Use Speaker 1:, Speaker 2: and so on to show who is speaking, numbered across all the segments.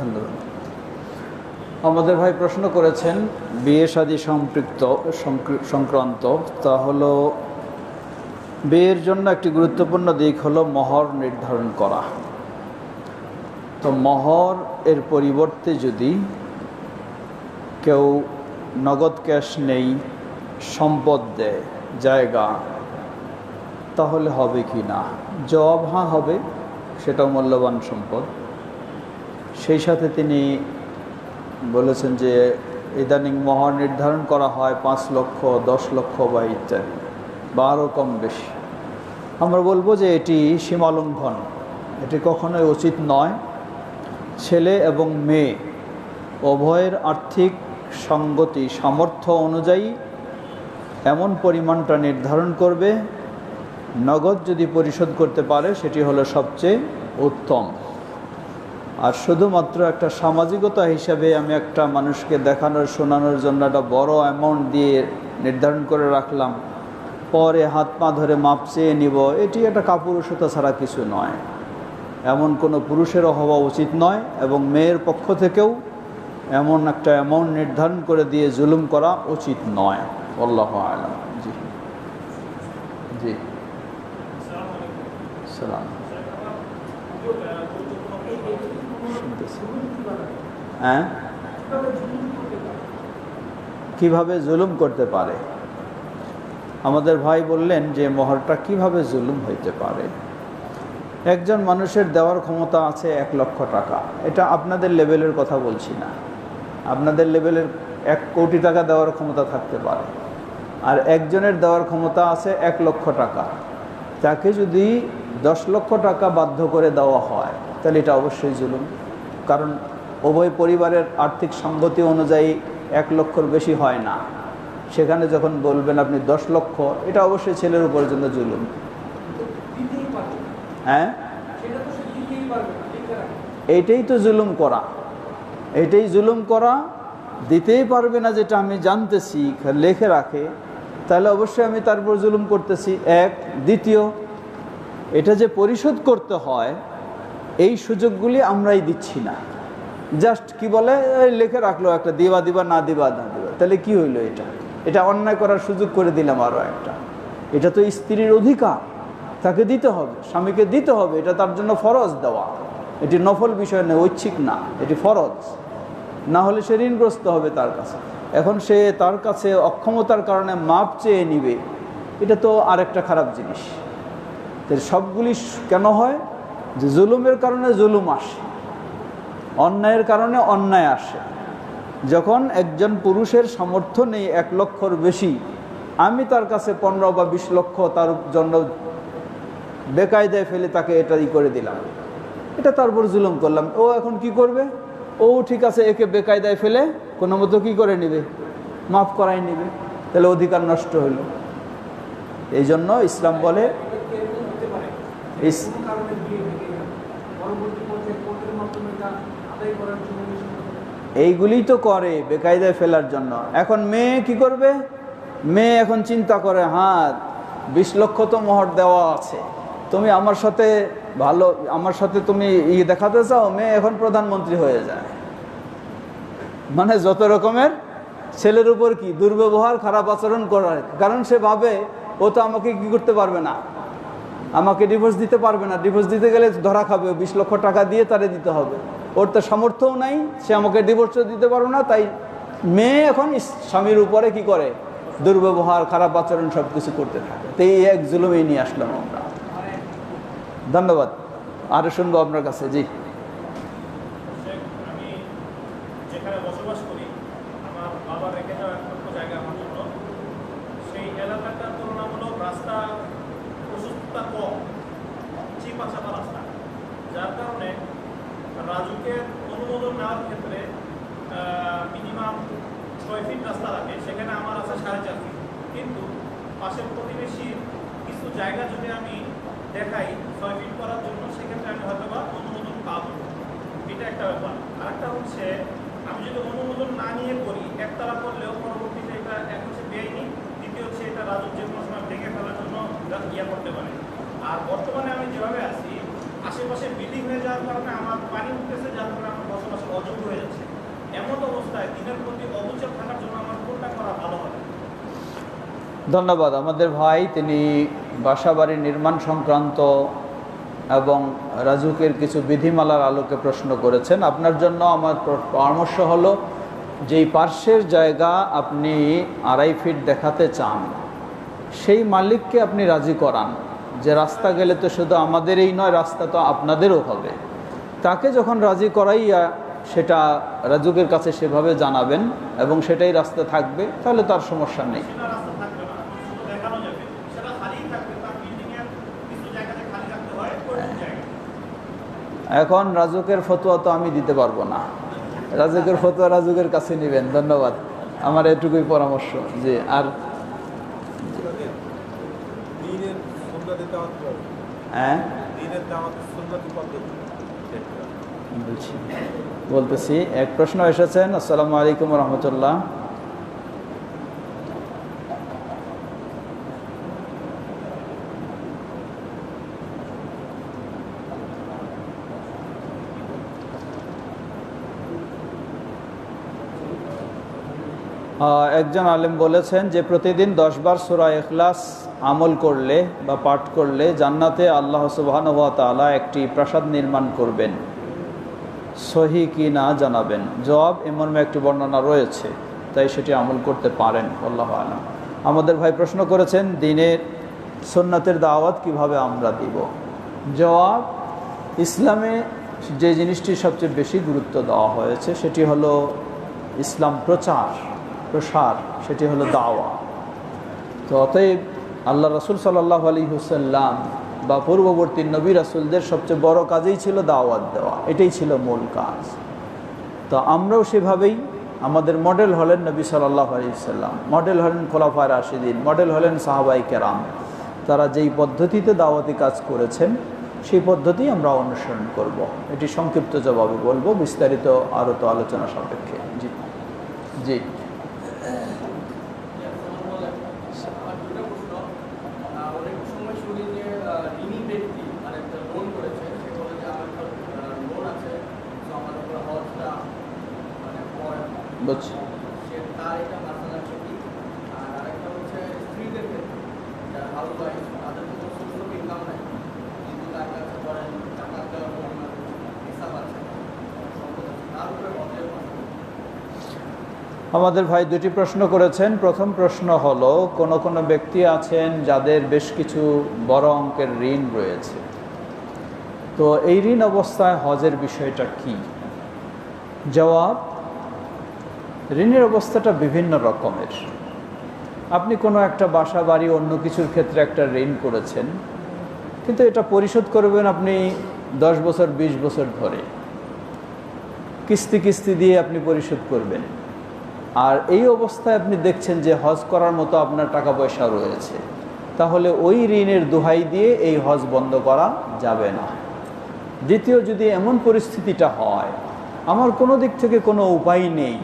Speaker 1: ধন্যবাদ। আমাদের ভাই প্রশ্ন করেছেন, বিয়ে শাদী সম্পৃক্ত সংক্রান্ত, তা হলো বিয়ের জন্য একটি গুরুত্বপূর্ণ দিক হলো মহর নির্ধারণ করা। তো মহর এর পরিবর্তে যদি কেউ নগদ ক্যাশ নেই, সম্পদ দেয়, জায়গা, তাহলে হবে কি না? জবাব হ্যাঁ হবে, সেটাও মূল্যবান সম্পদ। সেই সাথে তিনি বলেছেন যে ইদানিং মহর নির্ধারণ করা হয় পাঁচ লক্ষ, দশ লক্ষ বা ইত্যাদি, বা আরও কম বেশি। আমরা বলব যে এটি সীমালঙ্ঘন। এটি কখনোই উচিত নয়। ছেলে এবং মেয়ে, উভয়ের আর্থিক সঙ্গতি, সামর্থ্য অনুযায়ী এমন পরিমাণটা নির্ধারণ করবে, নগদ যদি পরিশোধ করতে পারে, সেটি হলো সবচেয়ে উত্তম। আর শুধুমাত্র একটা সামাজিকতা হিসাবে আমি একটা মানুষকে দেখানোর, শোনানোর জন্য একটা বড় অ্যামাউন্ট দিয়ে নির্ধারণ করে রাখলাম। পরে হাত পা ধরে মাপ চেয়ে নিব। এটি একটা কাপুরুষতা ছাড়া কিছু নয়। এমন কোনো পুরুষেরও হওয়া উচিত নয় এবং মেয়ের পক্ষ থেকেও এমন একটা অ্যামাউন্ট নির্ধারণ করে দিয়ে জুলুম করা উচিত নয়। আল্লাহ আলম। জি। জি। সালাম। হ্যাঁ? কীভাবে জুলুম করতে পারে? আমাদের ভাই বললেন যে, মহরটা কীভাবে জুলুম হইতে পারে? একজন মানুষের দেওয়ার ক্ষমতা আছে এক লক্ষ টাকা। এটা আপনাদের লেভেলের কথা বলছি না। আপনাদের লেভেলের এক কোটি টাকা দেওয়ার ক্ষমতা থাকতে পারে। আর একজনের দেওয়ার ক্ষমতা আছে এক লক্ষ টাকা। তাকে যদি দশ লক্ষ টাকা বাধ্য করে দেওয়া হয়, তাহলে এটা অবশ্যই জুলুম। কারণ উভয় পরিবারের আর্থিক সঙ্গতি অনুযায়ী এক লক্ষর বেশি হয় না। সেখানে যখন বলবেন আপনি দশ লক্ষ, এটা অবশ্যই ছেলের উপর জন্য জুলুম। হ্যাঁ? এইটাই তো জুলুম করা। এটাই জুলুম করা, দিতেই পারবে না যেটা আমি জানতেছি, লেখে রাখে, তাহলে অবশ্যই আমি তার উপর জুলুম করতেছি। এক। দ্বিতীয় এটা যে পরিশোধ করতে হয়, এই সুযোগগুলি আমরাই দিচ্ছি না। জাস্ট কি বলে লেখে রাখল একটা, দিবা দিবা, না দিবা না দিবা। তাহলে কি হইল এটা? এটা অন্যায় করার সুযোগ করে দিলাম আরও একটা। এটা তো স্ত্রীর অধিকার। তাকে দিতে হবে, স্বামীকে দিতে হবে, এটা তার জন্য ফরজ দেওয়া। এটি নফল বিষয় নয়, ঐচ্ছিক না, এটি ফরজ। না হলে সে ঋণগ্রস্ত হবে তার কাছে। এখন সে তার কাছে অক্ষমতার কারণে মাপ চেয়ে নিবে। এটা তো আরেকটা খারাপ জিনিস। সবগুলি কেন হয়? যে জুলুমের কারণে জুলুম আসে, অন্যায়ের কারণে অন্যায় আসে। যখন একজন পুরুষের সামর্থ্য নেই এক লক্ষর বেশি, আমি তার কাছে পনেরো বা বিশ লক্ষ তার জন্য বেকায়দায় ফেলে তাকে এটাই করে দিলাম। এটা তার উপর জুলুম করলাম। ও এখন কি করবে? ও ঠিক আছে, একে বেকায়দায় ফেলে কোনো মতো কী করে নেবে? মাফ করাই নেবে। তাহলে অধিকার নষ্ট হলো। এই জন্য ইসলাম বলে এইগুলি তো করে বেকায়দায় ফেলার জন্য। এখন মেয়ে কি করবে? মেয়ে এখন চিন্তা করে হ্যাঁ বিশ লক্ষ তো মোহর দেওয়া আছে। তুমি আমার সাথে ভালো, আমার সাথে তুমি ই দেখাতে চাও? মেয়ে এখন প্রধানমন্ত্রী হয়ে যায়। মানে যত রকমের ছেলের উপর কি দুর্ব্যবহার, খারাপ আচরণ করার কারণ সে ভাবে ও তো আমাকে কি করতে পারবে না। আমাকে ডিভোর্স দিতে পারবে না। ডিভোর্স দিতে গেলে ধরা খাবে। বিশ লক্ষ টাকা দিয়ে তারে দিতে হবে। ওর তো সামর্থ্যও নাই, সে আমাকে ডিভোর্সও দিতে পারো না, তাই মেয়ে এখন স্বামীর উপরে কি করে? দুর্ব্যবহার, খারাপ আচরণ সব কিছু করতে থাকে। তো এই এক জুলুমেই নিয়ে আসলাম আমরা। ধন্যবাদ। আরও শুনব আপনার কাছে। জি
Speaker 2: শেখ, আমি যেখানে বসবাস করি আমার বাবা রেখে যাওয়া একমাত্র জায়গা আমার জন্য সেই এলাকাটার তুলনামূলক রাস্তা প্রশস্ততা কম চিপা চাপা রাস্তা যার কারণে রাজুকে অনুমোদন নেওয়ার ক্ষেত্রে মিনিমাম ছয় ফিট রাস্তা লাগে সেখানে আমার আছে সাড়ে চার ফিট কিন্তু পাশের প্রতিবেশীর কিছু জায়গা যদি আমি দেখাই, ছয় ফিট করার জন্য, সেক্ষেত্রে আমি হয়তো বা অনুমোদন পাবো। এটা একটা ব্যাপার। আরেকটা হচ্ছে, আমি যদি অনুমোদন না নিয়ে করি, একতলা করলেও পরবর্তীতে এটা এক হচ্ছে বেআইনি দ্বিতীয় হচ্ছে এটা রাজুক যে কোনো সময় ভেঙে ফেলার জন্য ইয়া করতে পারে। আর বর্তমানে আমি যেভাবে আছি, আশেপাশে বিল্ডিং হয়ে যাওয়ার কারণে আমার পানি উঠতেছে, যার কারণে আমার বসবাসের অযোগ্য হয়ে যাচ্ছে। এমন অবস্থায় দিনের প্রতি অবচেত থাকার জন্য
Speaker 1: ধন্যবাদ। আমাদের ভাই, তিনি বাসাবাড়ি নির্মাণ সংক্রান্ত এবং রাজুকের কিছু বিধিমালার আলোকে প্রশ্ন করেছেন। আপনার জন্য আমার পরামর্শ হলো, যেই পার্শ্বের জায়গা আপনি আড়াই ফিট দেখাতে চান, সেই মালিককে আপনি রাজি করান। যে রাস্তা গেলে তো শুধু আমাদেরই নয়, রাস্তা তো আপনাদেরও হবে। তাকে যখন রাজি করাইয়া সেটা রাজুকের কাছে সেভাবে জানাবেন এবং সেটাই রাস্তা থাকবে তাহলে তার সমস্যা নেই।
Speaker 2: সেটা রাস্তা থাকবে না। শুধু দেখানো যাবে। সেটা খালিই থাকবে তার বিল্ডিং এর কিছু জায়গাতে খালি রাখতে হয়
Speaker 1: এখন রাজুকের ফতোয়া তো আমি দিতে পারব না। রাজুকের ফতোয়া রাজুকের কাছে নেবেন ধন্যবাদ। আমার এটুকুই পরামর্শ যে আর হ্যাঁ?
Speaker 3: দিনের
Speaker 1: বলতেছি, এক প্রশ্ন এসেছেন, আসসালামু আলাইকুম রহমতুল্লাহ। একজন আলেম বলেছেন যে প্রতিদিন দশবার সুরা এখলাস আমল করলে বা পাঠ করলে জান্নাতে আল্লাহ সুবাহানুয়া তালা একটি প্রাসাদ নির্মাণ করবেন। সহি কি না জানাবেন? জবাব এমন একটি বর্ণনা রয়েছে, তাই সেটি আমল করতে পারেন, আল্লাহ আলাম। আমাদের ভাই প্রশ্ন করেছেন, দিনের সুন্নাতের দাওয়াত কীভাবে আমরা দিব? জবাব, ইসলামে যে জিনিসটি সবচেয়ে বেশি গুরুত্ব দেওয়া হয়েছে, সেটি হলো ইসলাম প্রচার, প্রসার, সেটি হলো দাওয়া। তো অতএব আল্লাহ রসুল সাল্লাহ আলী হুসাল্লাম বা পূর্ববর্তী নবী রাসুলদের সবচেয়ে বড় কাজই ছিল দাওয়াত দেওয়া। এটাই ছিল মূল কাজ। তো আমরাও সেভাবেই আমাদের মডেল হলেন নবী সাল্লাহ আলী সাল্লাম। মডেল হলেন খোলাফায় রাশিদিন, মডেল হলেন সাহাবাই কেরাম। তারা যেই পদ্ধতিতে দাওয়াতি কাজ করেছেন, সেই পদ্ধতি আমরা অনুসরণ করব। এটি সংক্ষিপ্ত জবাবে বলব, বিস্তারিত আরও তো আলোচনা সাপেক্ষে। জি। জি
Speaker 4: অনেক সময় শুনি যে আহ, ঋণী ব্যক্তি মানে একটা লোন করেছে সে বলে যে আমার লোন আছে তো আমার উপর হজটা মানে পড়ে না।
Speaker 1: বুঝছি
Speaker 4: সে তার এটা মাসালা ঠিক আর আরেকটা হচ্ছে স্ত্রীদের ক্ষেত্রে যারা হাউস ওয়াইফ তাদের তো কোনো সোর্স অফ ইনকাম নাই কিন্তু তার কাছে করেন টাকা দেওয়ার পরিমাণ হিসাব আছে সম্পদ আছে তার উপরে হজের মাসালা
Speaker 1: আমাদের ভাই দুটি প্রশ্ন করেছেন। প্রথম প্রশ্ন হলো কোন কোন ব্যক্তি আছেন যাদের বেশ কিছু বড় অঙ্কের ঋণ রয়েছে? তো এই ঋণ অবস্থায় হজের বিষয়টা কি? জবাব ঋণের অবস্থাটা বিভিন্ন রকমের। আপনি কোনো একটা বাসা, বাড়ি, অন্য কিছুর ক্ষেত্রে একটা ঋণ করেছেন, কিন্তু এটা পরিশোধ করবেন আপনি দশ বছর ২০ বছর ধরে। কিস্তি কিস্তি দিয়ে আপনি পরিশোধ করবেন। আর এই অবস্থায় আপনি দেখছেন যে হজ করার মতো আপনার টাকা পয়সা রয়েছে। তাহলে ওই ঋণের দোহাই দিয়ে এই হজ বন্ধ করা যাবে না। দ্বিতীয়, যদি এমন পরিস্থিতিটা হয়, আমার কোনো দিক থেকে কোনো উপায় নেই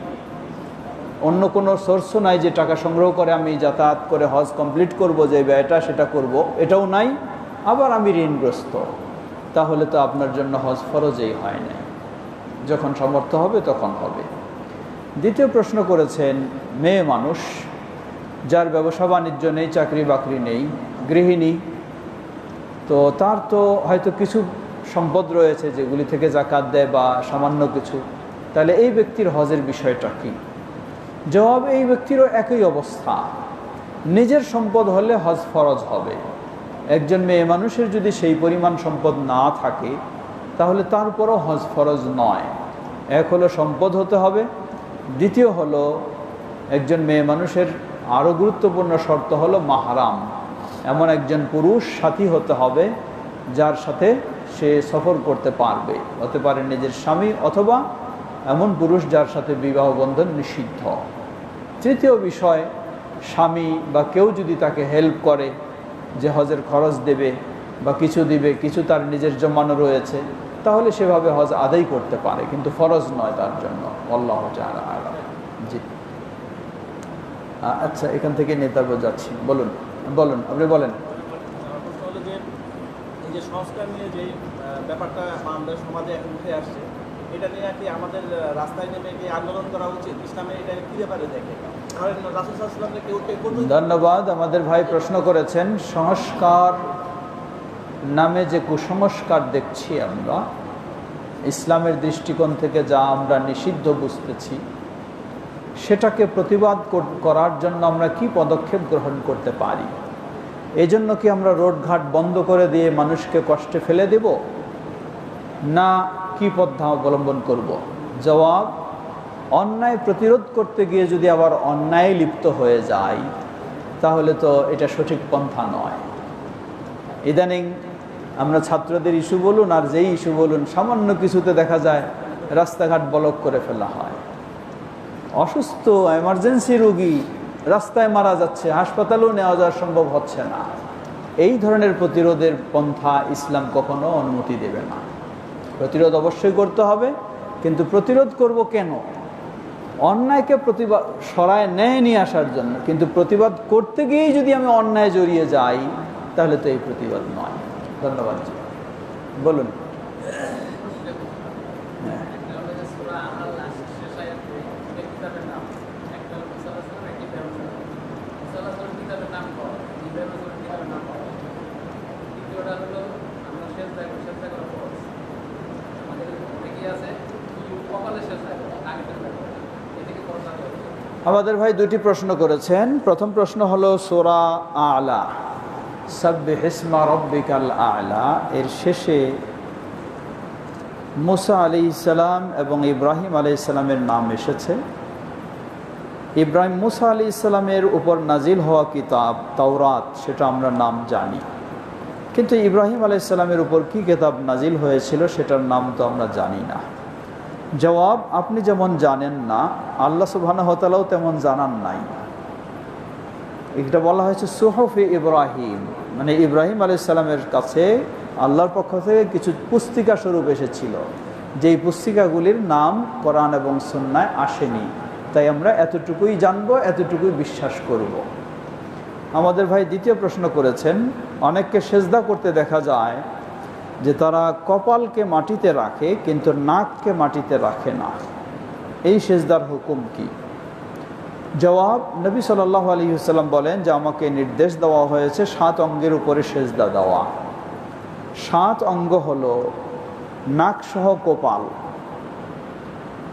Speaker 1: অন্য কোনো সোর্সও নাই যে টাকা সংগ্রহ করে আমি যাতায়াত করে হজ কমপ্লিট করব, যে ব্যয়টা সেটা করব, এটাও নাই। আবার আমি ঋণগ্রস্ত। তাহলে তো আপনার জন্য হজ ফরজেই হয় না। যখন সমর্থ হবে তখন হবে। দ্বিতীয় প্রশ্ন করেছেন, মেয়ে মানুষ যার ব্যবসা বাণিজ্য নেই, চাকরি বাকরি নেই, গৃহিণী, তো তার তো হয়তো কিছু সম্পদ রয়েছে যেগুলি থেকে জাকাত দেয় বা সামান্য কিছু। তাহলে এই ব্যক্তির হজের বিষয়টা কি? জবাব, এই ব্যক্তিরও একই অবস্থা। নিজের সম্পদ হলে হজ ফরজ হবে। একজন মেয়ে মানুষের যদি সেই পরিমাণ সম্পদ না থাকে, তাহলে তারপরও হজ ফরজ নয়। এক হলো সম্পদ হতে হবে, দ্বিতীয় হলো একজন মেয়ে মানুষের আরও গুরুত্বপূর্ণ শর্ত হলো মাহারাম। এমন একজন পুরুষ সাথী হতে হবে, যার সাথে সে সফর করতে পারবে। হতে পারে নিজের স্বামী অথবা এমন পুরুষ যার সাথে বিবাহ বন্ধন নিষিদ্ধ। তৃতীয় বিষয়, স্বামী বা কেউ যদি তাকে হেল্প করে যে হজের খরচ দেবে বা কিছু দিবে, কিছু তার নিজের জমানো রয়েছে, তাহলে সেভাবে হজ আদায় করতে পারে, কিন্তু ফরজ নয় তার জন্য। আল্লাহ। জি। আচ্ছা এখান থেকে নেতার যাচ্ছি। বলুন বলুন, আপনি বলেন।
Speaker 3: যে সংস্কার নিয়ে ব্যাপারটা আমাদের সমাজে এখন উঠে আসছে, এটা নিয়ে কি আমাদের রাস্তায় নেমে আন্দোলন করা উচিত? ইসলামে এটা কি ব্যাপারে দেখে?
Speaker 1: ধন্যবাদ। আমাদের ভাই প্রশ্ন করেছেন, সংস্কার নামে যে কুসংস্কার দেখছি আমরা, ইসলামের দৃষ্টিকোণ থেকে যা আমরা নিষিদ্ধ বুঝতেছি, সেটাকে প্রতিবাদ করার জন্য আমরা কি পদক্ষেপ গ্রহণ করতে পারি? এই জন্য কি আমরা রোডঘাট বন্ধ করে দিয়ে মানুষকে কষ্টে ফেলে দেব? না, কি পদ্ধা অবলম্বন করব? জবাব অন্যায় প্রতিরোধ করতে গিয়ে যদি আবার অন্যায় লিপ্ত হয়ে যায়, তাহলে তো এটা সঠিক পন্থা নয়। ইদানিং আমরা ছাত্রদের ইস্যু বলুন আর যেই ইস্যু বলুন, সামান্য কিছুতে দেখা যায় রাস্তাঘাট ব্লক করে ফেলা হয়। অসুস্থ, এমার্জেন্সি রোগী রাস্তায় মারা যাচ্ছে, হাসপাতালেও নেওয়া যাওয়া সম্ভব হচ্ছে না। এই ধরনের প্রতিরোধের পন্থা ইসলাম কখনো অনুমতি দেবে না। প্রতিরোধ অবশ্যই করতে হবে, কিন্তু প্রতিরোধ করব কেন? অন্যায়কে প্রতিবাদ, সরায় নেয় নিয়ে আসার জন্য। কিন্তু প্রতিবাদ করতে গিয়েই যদি আমি অন্যায় জড়িয়ে যাই, তাহলে তো এই প্রতিবাদ নয়। ধন্যবাদ বলুন হ্যাঁ
Speaker 4: একটা হলো যে সূরা আল-নাস শেষ আয়াতে দুটো কিতাবের নাম। একটা হলো মুসা আলাইহিস সালাম, একটা ইব্রাহিম আলাইহিস সালাম। মুসা আলাইহিস সালামের কিতাবের নাম কর, ইব্রাহিম আলাইহিস সালামের কিতাবের নাম কর। দ্বিতীয়টা হলো আমরা সেজদা করি, সেজদা করা ফরজ। আমাদের অনেকে আছে কি কপালে সেজদা করে, আগে সেজদা করে। এটা কি ফরজ না ওয়াজিব?
Speaker 1: আমাদের ভাই দুটি প্রশ্ন করেছেন। প্রথম প্রশ্ন হলো, সোরা আলা। সাব্বে হিসমা রব্বিকাল আলা। এর শেষে মুসা আলি ইসালাম এবং ইব্রাহিম আলি ইসালামের নাম এসেছে। ইব্রাহিম মুসা আলি ইসলামের উপর নাজিল হওয়া কিতাব, তাওরাত, সেটা আমরা নাম জানি। কিন্তু ইব্রাহিম আলি ইসলামের উপর কী কিতাব নাজিল হয়েছিল, সেটার নাম তো আমরা জানি না। জবাব, আপনি যেমন জানেন না, আল্লাহ সুবাহানহতালাও তেমন জানান নাই। এটা বলা হয়েছে সুহফে ইব্রাহিম। মানে ইব্রাহিম আলি সাল্লামের কাছে আল্লাহর পক্ষ থেকে কিছু পুস্তিকা স্বরূপ এসেছিল। যেই পুস্তিকাগুলির নাম কোরআন এবং সন্ন্যায় আসেনি। তাই আমরা এতটুকুই জানব, এতটুকুই বিশ্বাস করব। আমাদের ভাই দ্বিতীয় প্রশ্ন করেছেন, অনেককে সেজদা করতে দেখা যায় যে তারা কপালকে মাটিতে রাখে, কিন্তু নাককে মাটিতে রাখে না। এই সেজদার হুকুম কি? জবাব, নবী সাল্লাহ আলী সাল্লাম বলেন যে আমাকে নির্দেশ দেওয়া হয়েছে সাত অঙ্গের উপরে সেজদা দেওয়া। সাত অঙ্গ হলো নাকসহ কপাল।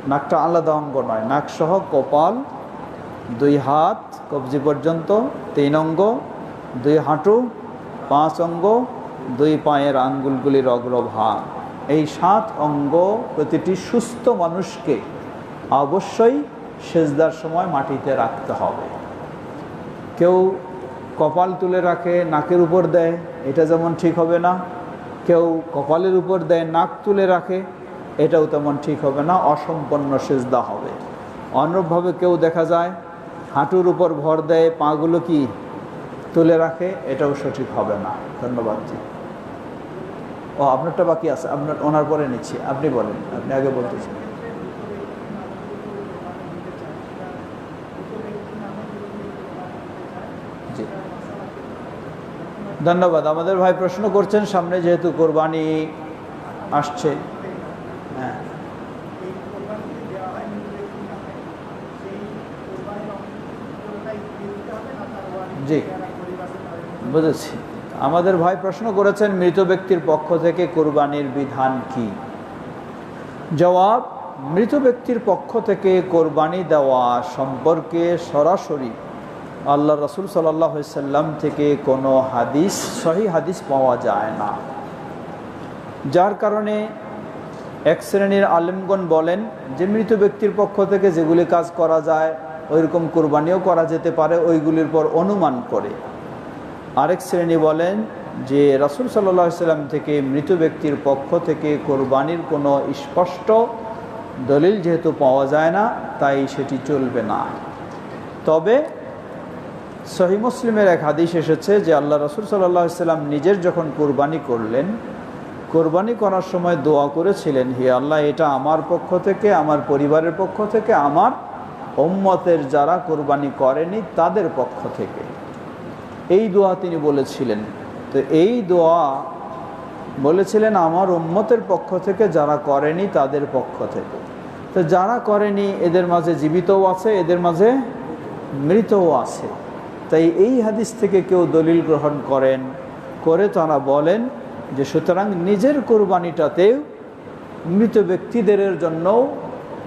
Speaker 1: নাকটা আলাদা অঙ্গ নয়, নাকসহ কপাল, দুই হাত কবজি পর্যন্ত, তিন অঙ্গ, দুই হাঁটু, পাঁচ অঙ্গ দুই পায়ের আঙ্গুলগুলির অগ্রভাগ এই সাত অঙ্গ প্রতিটি সুস্থ মানুষকে অবশ্যই সেজদার সময় মাটিতে রাখতে হবে। কেউ কপাল তুলে রাখে, নাকের উপর দেয়, এটা যেমন ঠিক হবে না। কেউ কপালের উপর দেয়, নাক তুলে রাখে, এটাও তেমন ঠিক হবে না, অসম্পন্ন সেজদা হবে। অনুরূপভাবে কেউ দেখা যায়, হাঁটুর উপর ভর দেয়, পাগুলো কি তুলে রাখে, এটাও সঠিক হবে না। ধন্যবাদ জি। ও, আপনারটা বাকি আছে। আপনার, ওনার পরে নিচ্ছি। আপনি বলেন, আপনি আগে বলতেছেন জি। ধন্যবাদ। আমাদের ভাই প্রশ্ন করছেন, সামনে যেহেতু কোরবানি আসছে। হ্যাঁ। জি। বুঝেছি। আমাদের ভাই প্রশ্ন করেছেন, মৃত ব্যক্তির পক্ষ থেকে কোরবানির বিধান কি? জবাব, মৃত ব্যক্তির পক্ষ থেকে কোরবানি দেওয়া সম্পর্কে সরাসরি আল্লাহ রসুল সাল্লাম থেকে কোনো হাদিস, সহি হাদিস পাওয়া যায় না। যার কারণে এক শ্রেণির আলেমগণ বলেন যে, মৃত ব্যক্তির পক্ষ থেকে যেগুলি কাজ করা যায়, ওইরকম কোরবানিও করা যেতে পারে, ওইগুলির পর অনুমান করে। আরেক শ্রেণি বলেন যে রাসুল সাল্লাহ সাল্লাম থেকে মৃত ব্যক্তির পক্ষ থেকে কোরবানির কোনো স্পষ্ট দলিল যেহেতু পাওয়া যায় না, তাই সেটি চলবে না। তবে সহি মুসলিমের এক হাদিস এসেছে যে আল্লাহ রসুল সাল্লাহ সাল্লাম নিজের যখন কোরবানি করলেন, কোরবানি করার সময় দোয়া করেছিলেন, হে আল্লাহ, এটা আমার পক্ষ থেকে, আমার পরিবারের পক্ষ থেকে, আমার ওম্মতের যারা কোরবানি করেনি তাদের পক্ষ থেকে। এই দোয়া তিনি বলেছিলেন। তো এই দোয়া বলেছিলেন আমার উম্মতের পক্ষ থেকে, যারা করেনি তাদের পক্ষ থেকে। তো যারা করেনি এদের মাঝে জীবিতও আছে, এদের মাঝে মৃতও আছে। তাই এই হাদিস থেকে কেউ দলিল গ্রহণ করেন, করে তারা বলেন যে সুতরাং নিজের কোরবানিটাতেও মৃত ব্যক্তিদের জন্যও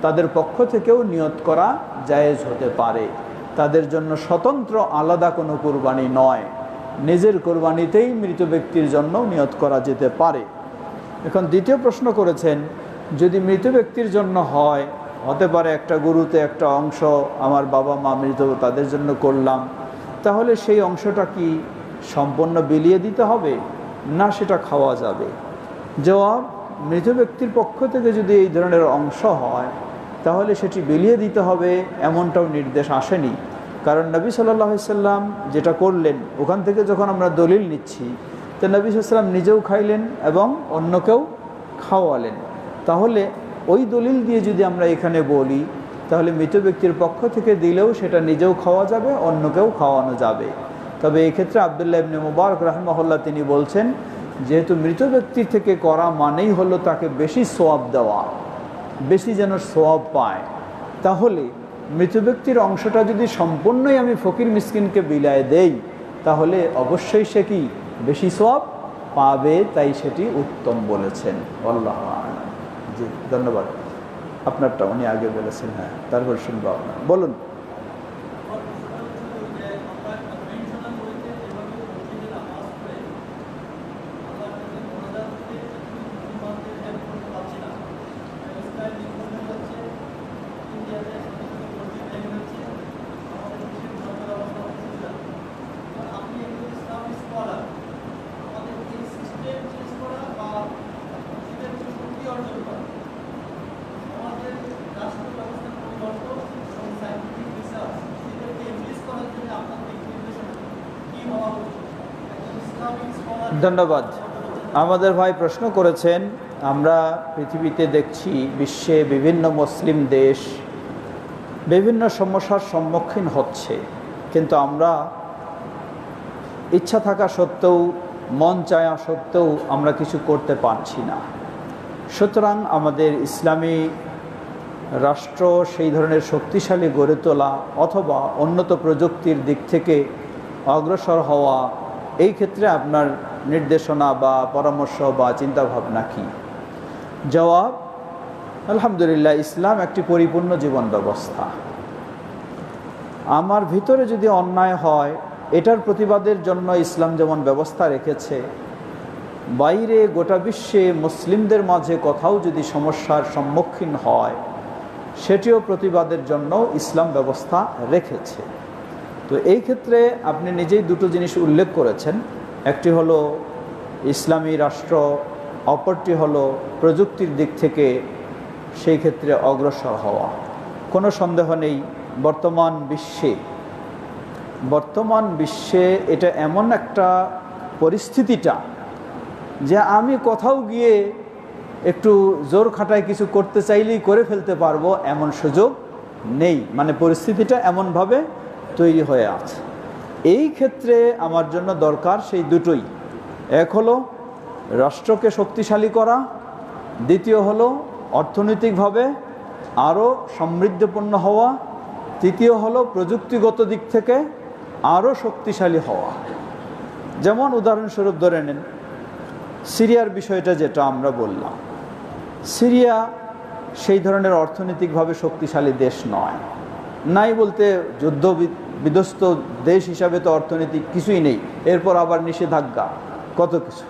Speaker 1: তাদের পক্ষ থেকেও নিয়ত করা জায়েজ হতে পারে। তাদের জন্য স্বতন্ত্র, আলাদা কোনো কোরবানি নয়। নিজের কোরবানিতেই মৃত ব্যক্তির জন্য নিয়ত করা যেতে পারে। এখন দ্বিতীয় প্রশ্ন করেছেন, যদি মৃত ব্যক্তির জন্য হয়, হতে পারে একটা গুরুতে একটা অংশ আমার বাবা মা মৃত, তাদের জন্য করলাম, তাহলে সেই অংশটা কি সম্পূর্ণ বিলিয়ে দিতে হবে, না সেটা খাওয়া যাবে? জবাব, মৃত ব্যক্তির পক্ষ থেকে যদি এই ধরনের অংশ হয় তাহলে সেটি বিলিয়ে দিতে হবে এমনটাও নির্দেশ আসেনি। কারণ নবী সাল্লাম যেটা করলেন, ওখান থেকে যখন আমরা দলিল নিচ্ছি, তো নবী সাল্লাম নিজেও খাইলেন এবং অন্যকেও খাওয়ালেন। তাহলে ওই দলিল দিয়ে যদি আমরা এখানে বলি, তাহলে মৃত ব্যক্তির পক্ষ থেকে দিলেও সেটা নিজেও খাওয়া যাবে, অন্যকেও খাওয়ানো যাবে। তবে এক্ষেত্রে আবদুল্লাহ ইবনে মুবারক রহমহল্লা তিনি বলছেন, যেহেতু মৃত ব্যক্তির থেকে করা মানেই হলো তাকে বেশি সোয়াব দেওয়া। বেশি যেন সোয়াব পায়। তাহলে মৃত ব্যক্তির অংশটা যদি সম্পূর্ণই আমি ফকির মিসকিনকে বিলায় দেই, তাহলে অবশ্যই সে কি বেশি সোয়াব? পাবে, তাই সেটি উত্তম বলেছেন। আল্লাহ। জি, ধন্যবাদ। আপনারটা উনি আগে বলেছেন হ্যাঁ তারপর শুনব আপনার। বলুন। ধন্যবাদ। আমাদের ভাই প্রশ্ন করেছেন, আমরা পৃথিবীতে দেখছি বিশ্বে বিভিন্ন মুসলিম দেশ বিভিন্ন সমস্যার সম্মুখীন হচ্ছে, কিন্তু আমরা ইচ্ছা থাকা সত্ত্বেও, মন চায়া সত্ত্বেও আমরা কিছু করতে পারছি না। সুতরাং আমাদের ইসলামী রাষ্ট্র সেই ধরনের শক্তিশালী গড়ে তোলা অথবা উন্নত প্রযুক্তির দিক থেকে অগ্রসর হওয়া এই ক্ষেত্রে আপনার নির্দেশনা বা পরামর্শ বা চিন্তাভাবনা কি? জবাব, আলহামদুলিল্লাহ, ইসলাম একটি পরিপূর্ণ জীবন ব্যবস্থা। আমার ভিতরে যদি অন্যায় হয়, এটার প্রতিবাদের জন্য ইসলাম যেমন ব্যবস্থা রেখেছে, বাইরে গোটা বিশ্বে মুসলিমদের মাঝে কোথাও যদি সমস্যার সম্মুখীন হয়, সেটিও প্রতিবাদের জন্য ইসলাম ব্যবস্থা রেখেছে। তো এই ক্ষেত্রে আপনি নিজেই দুটো জিনিস উল্লেখ করেছেন। একটি হলো ইসলামী রাষ্ট্র, অপরটি হলো প্রযুক্তির দিক থেকে সেই ক্ষেত্রে অগ্রসর হওয়া। কোনো সন্দেহ নেই, বর্তমান বিশ্বে বর্তমান বিশ্বে এটা এমন একটা পরিস্থিতিটা যে আমি কোথাও গিয়ে একটু জোর খাটায় কিছু করতে চাইলেই করে ফেলতে পারব, এমন সুযোগ নেই। মানে পরিস্থিতিটা এমনভাবে তৈরি হয়ে আছে। এই ক্ষেত্রে আমার জন্য দরকার সেই দুটোই। এক হলো রাষ্ট্রকে শক্তিশালী করা, দ্বিতীয় হলো অর্থনৈতিকভাবে আরও সমৃদ্ধপূর্ণ হওয়া, তৃতীয় হলো প্রযুক্তিগত দিক থেকে আরও শক্তিশালী হওয়া। যেমন উদাহরণস্বরূপ ধরে নেন, সিরিয়ার বিষয়টা যেটা আমরা বললাম। সিরিয়া সেই ধরনের অর্থনৈতিকভাবে শক্তিশালী দেশ নয়। নাই বলতে যুদ্ধ বিধ্বস্ত দেশ হিসাবে তো অর্থনৈতিক কিছুই নেই। এরপর আবার নিষেধাজ্ঞা, কত কিছু।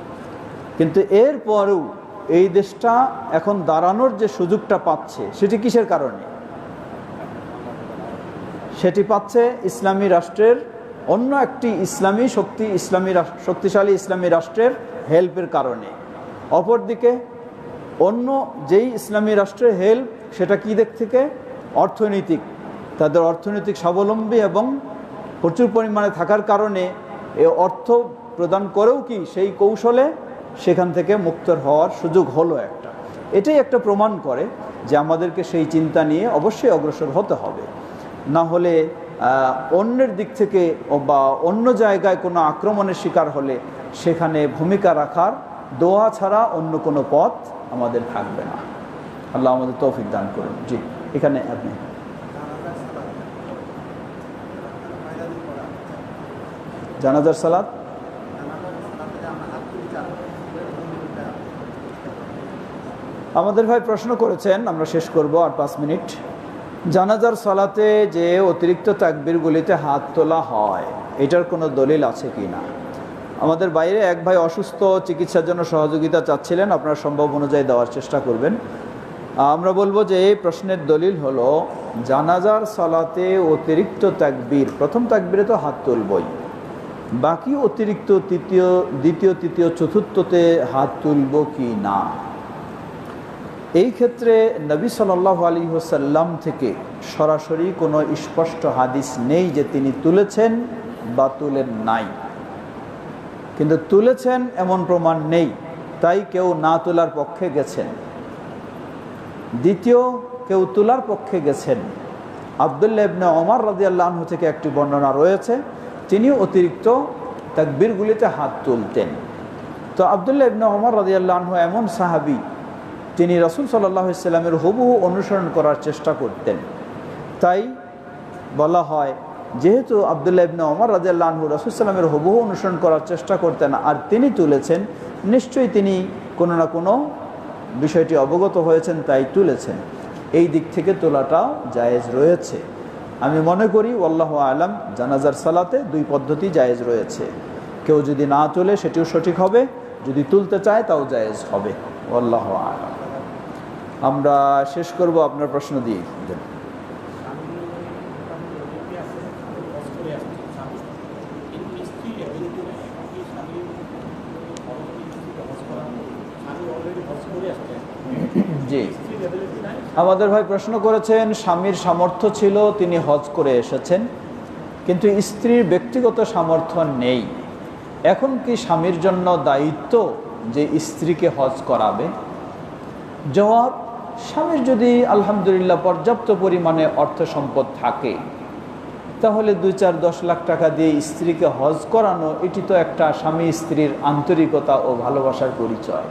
Speaker 1: কিন্তু এরপরেও এই দেশটা এখন দাঁড়ানোর যে সুযোগটা পাচ্ছে, সেটি কিসের কারণে? সেটি পাচ্ছে ইসলামী রাষ্ট্রের অন্য একটি ইসলামী শক্তি, ইসলামী শক্তিশালী ইসলামী রাষ্ট্রের হেল্পের কারণে। অপরদিকে অন্য যেই ইসলামী রাষ্ট্রের হেল্প, সেটা কী দিক থেকে? অর্থনৈতিক। তাদের অর্থনৈতিক স্বাবলম্বী এবং প্রচুর পরিমাণে থাকার কারণে এ অর্থ প্রদান করেও কি সেই কৌশলে সেখান থেকে মুক্ত হওয়ার সুযোগ হলো একটা। এটাই একটা প্রমাণ করে যে আমাদেরকে সেই চিন্তা নিয়ে অবশ্যই অগ্রসর হতে হবে। না হলে অন্যের দিক থেকে বা অন্য জায়গায় কোনো আক্রমণের শিকার হলে সেখানে ভূমিকা রাখার দোয়া ছাড়া অন্য কোনো পথ আমাদের থাকবে না। আল্লাহ আমাদের তৌফিক দান করুন। জি, এখানে আপনি। জানাজার সালাদ আমাদের ভাই প্রশ্ন করেছেন, আমরা শেষ করব আর পাঁচ মিনিট। জানাজার সালাতে যে অতিরিক্ত তাকবিরগুলিতে হাত তোলা হয়, এটার কোনো দলিল আছে কি না? আমাদের বাইরে এক ভাই অসুস্থ, চিকিৎসার জন্য সহযোগিতা চাচ্ছিলেন, আপনারা সম্ভব অনুযায়ী দেওয়ার চেষ্টা করবেন। আমরা বলব যে এই প্রশ্নের দলিল হলো, জানাজার সালাতে অতিরিক্ত তাকবীর, প্রথম তাকবীরে তো হাত তুলবই। বাকি অতিরিক্ত তৃতীয়, দ্বিতীয়, তৃতীয়, চতুর্থতে হাত তুলব কি না? এই ক্ষেত্রে নবী সাল্লাহ আলী হোসাল্লাম থেকে সরাসরি কোনো স্পষ্ট হাদিস নেই যে তিনি তুলেছেন বা তুলেন নাই। কিন্তু তুলেছেন এমন প্রমাণ নেই, তাই কেউ না তোলার পক্ষে গেছেন। দ্বিতীয়, কেউ তোলার পক্ষে গেছেন। আবদুল্লাহ ইবনে ওমর রাজিয়াল্লাহ থেকে একটি বর্ণনা রয়েছে তিনি অতিরিক্ত তাকবীরগুলিতে হাত তুলতেন। তো আবদুল্লাহ ইবনে ওমর রাজিয়াল্লাহ এমন সাহাবি, তিনি রসুল সাল্লাহ ইসলামের হুবহু অনুসরণ করার চেষ্টা করতেন। তাই বলা হয়, যেহেতু আবদুল্লাহ ইবনে ওমর রাজিয়াল্লাহ রসুল সাল্লামের হুবহু অনুসরণ করার চেষ্টা করতেন আর তিনি তুলেছেন, নিশ্চয়ই তিনি কোনো না কোনো বিষয়টি অবগত হয়েছেন, তাই তুলেছেন। এই দিক থেকে তোলাটাও জায়েজ রয়েছে। আমি মনে করি আল্লাহ আলাম, জানাজার সালাতে দুই পদ্ধতি জায়েজ রয়েছে। কেউ যদি না তোলে, সেটিও সঠিক হবে। যদি তুলতে চায়, তাও জায়েজ হবে। আল্লাহ আলাম। আমরা শেষ করব আপনার প্রশ্ন দিয়ে জি আমাদের ভাই প্রশ্ন করেছেন, স্বামীর সামর্থ্য ছিল, তিনি হজ করে এসেছেন, কিন্তু স্ত্রীর ব্যক্তিগত সামর্থ্য নেই। এখন কি স্বামীর জন্য দায়িত্ব যে স্ত্রীকে হজ করাবে? জবাব, স্বামীর যদি আলহামদুলিল্লাহ পর্যাপ্ত পরিমাণে অর্থ সম্পদ থাকে, তাহলে দুই চার দশ লাখ টাকা দিয়ে স্ত্রীকে হজ করানো, এটি তো একটা স্বামী স্ত্রীর আন্তরিকতা ও ভালোবাসার পরিচয়।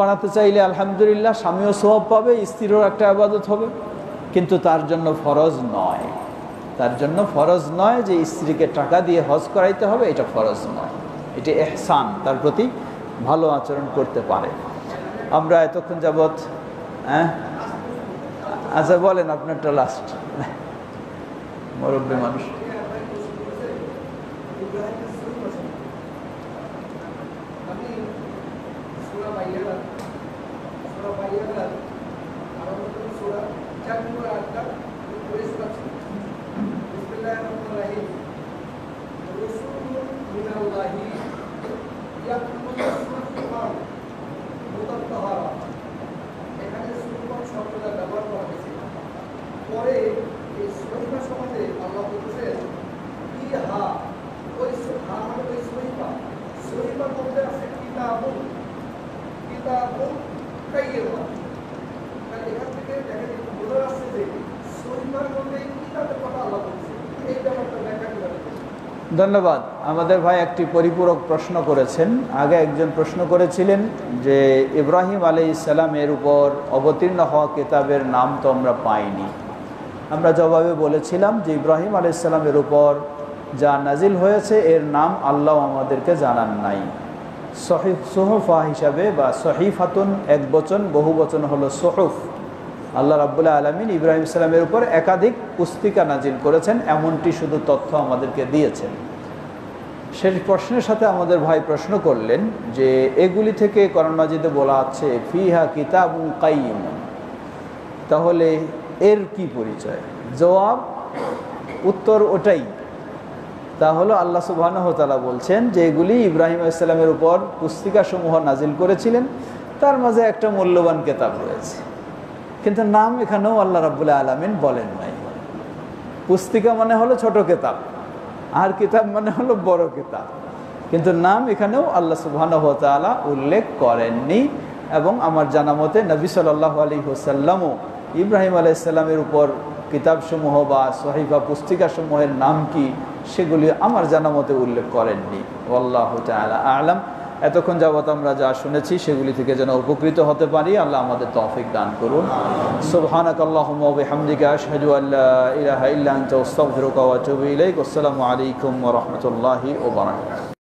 Speaker 1: করাতে চাইলে আলহামদুলিল্লাহ স্বামীও স্বভাব পাবে, স্ত্রীরও একটা আবাদত হবে। কিন্তু তার জন্য ফরজ নয়। তার জন্য ফরজ নয় যে স্ত্রীকে টাকা দিয়ে হজ করাইতে হবে, এটা ফরজ নয়। এটি এহসান, তার প্রতি ভালো আচরণ করতে পারে। আমরা এতক্ষণ যাবৎ হ্যাঁ? আচ্ছা বলেন আপনারটা লাস্ট মুরব্বী মানুষ।
Speaker 4: পরে এই সহিফা সমাজে আল্লাহ বলছেন কি হা ওই হা মানে ওই সহিফা সহিফার মধ্যে আছে কিতাবুন কিতাবুন এখান থেকে দেখা যায় বোঝা যাচ্ছে যে মধ্যে কথা এই ব্যাপারটা ব্যাখ্যা
Speaker 1: ধন্যবাদ। আমাদের ভাই একটি পরিপূরক প্রশ্ন করেছেন। আগে একজন প্রশ্ন করেছিলেন যে, ইব্রাহিম আলী ইসলামের উপর অবতীর্ণ হওয়া কেতাবের নাম তো আমরা পাইনি। আমরা জবাবে বলেছিলাম যে, ইব্রাহিম আলী ইসলামের উপর যা নাজিল হয়েছে, এর নাম আল্লাহ আমাদেরকে জানান নাই। সহিফ সোহফা হিসাবে বা সহিফাতুন এক বচন, বহু বচন হলো সোহফ। আল্লাহ রাবুল্লাহ আলমিন ইব্রাহিম ইসলামের উপর একাধিক পুস্তিকা নাজিল করেছেন, এমনটি শুধু তথ্য আমাদেরকে দিয়েছেন। শেষ প্রশ্নের সাথে আমাদের ভাই প্রশ্ন করলেন যে, এগুলি থেকে করণ মাজিদে বলা আছে, ফিহা কিতাব কাইম তাহলে এর কি পরিচয়? জবাব, উত্তর ওটাই। তা হলো আল্লাহ সুবাহতালা বলছেন যে এগুলি ইব্রাহিম ইসলামের উপর পুস্তিকাসমূহ নাজিল করেছিলেন। তার মাঝে একটা মূল্যবান কেতাব রয়েছে। কিন্তু নাম এখানেও আল্লাহ রাবুল্লাহ আলমিন বলেন নাই। পুস্তিকা মানে হলো ছোট কেতাব, আর কিতাব মানে হলো বড় কিতাব। কিন্তু নাম এখানেও আল্লাহ সুবাহ উল্লেখ করেননি এবং আমার জানা মতে নবী সাল্লাহ আলী হোসাল্লামও ইব্রাহিম আলাইসাল্লামের উপর কিতাবসমূহ বা সহিফা পুস্তিকাসমূহের নাম কি সেগুলি আমার জানা মতে উল্লেখ করেননি। আল্লাহ তালা আলাম। এতক্ষণ যাবত আমরা যা শুনেছি, সেগুলি থেকে যেন উপকৃত হতে পারি, আল্লাহ আমাদের তৌফিক দান করুন। সুবহানাক আল্লাহুম্মা ওয়া বিহামদিকা, আশহাদু আল্লা ইলাহা ইল্লা আনতা আস্তাগফিরুকা ওয়া আতুবু ইলাইক। আসসালামু আলাইকুম ওয়া রাহমাতুল্লাহি ওয়া বারাকাতুহু।